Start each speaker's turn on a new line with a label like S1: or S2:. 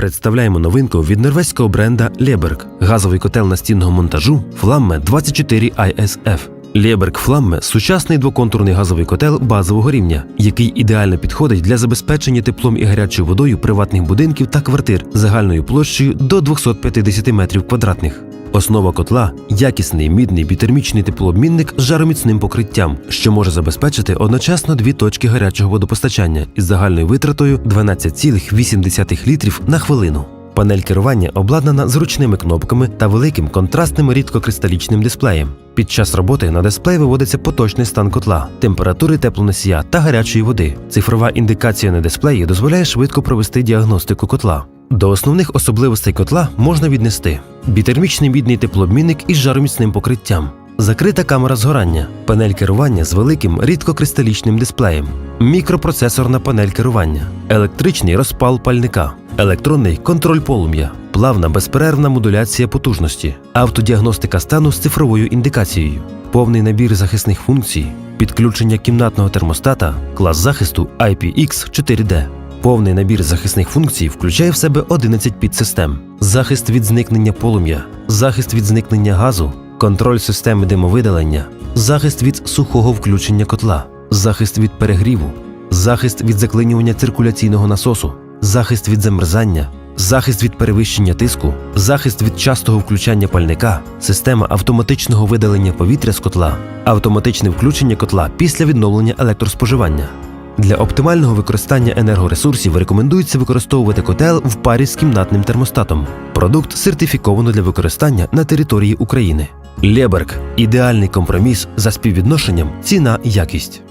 S1: Представляємо новинку від норвезького бренда Leberg – газовий котел настінного монтажу Flamme 24 ISF. Leberg Flamme – сучасний двоконтурний газовий котел базового рівня, який ідеально підходить для забезпечення теплом і гарячою водою приватних будинків та квартир загальною площею до 250 метрів квадратних. Основа котла якісний мідний бітермічний теплообмінник з жароміцним покриттям, що може забезпечити одночасно дві точки гарячого водопостачання із загальною витратою 12,8 літрів на хвилину. Панель керування обладнана зручними кнопками та великим контрастним рідкокристалічним дисплеєм. Під час роботи на дисплей виводиться поточний стан котла, температури теплоносія та гарячої води. Цифрова індикація на дисплеї дозволяє швидко провести діагностику котла. До основних особливостей котла можна віднести бітермічний мідний теплообмінник із жароміцним покриттям, закрита камера згорання, панель керування з великим рідкокристалічним дисплеєм, мікропроцесорна панель керування, електричний розпал пальника, електронний контроль полум'я, плавна безперервна модуляція потужності, автодіагностика стану з цифровою індикацією, повний набір захисних функцій, підключення кімнатного термостата, клас захисту IPX 4D. Повний набір захисних функцій включає в себе 11 підсистем: захист від зникнення полум'я, захист від зникнення газу, контроль системи димовидалення, захист від сухого включення котла, захист від перегріву, захист від заклинювання циркуляційного насосу, захист від замерзання, захист від перевищення тиску, захист від частого включання пальника, система автоматичного видалення повітря з котла, автоматичне включення котла після відновлення електроспоживання. Для оптимального використання енергоресурсів рекомендується використовувати котел в парі з кімнатним термостатом. Продукт сертифіковано для використання на території України. Леберг ідеальний компроміс за співвідношенням ціна-якість.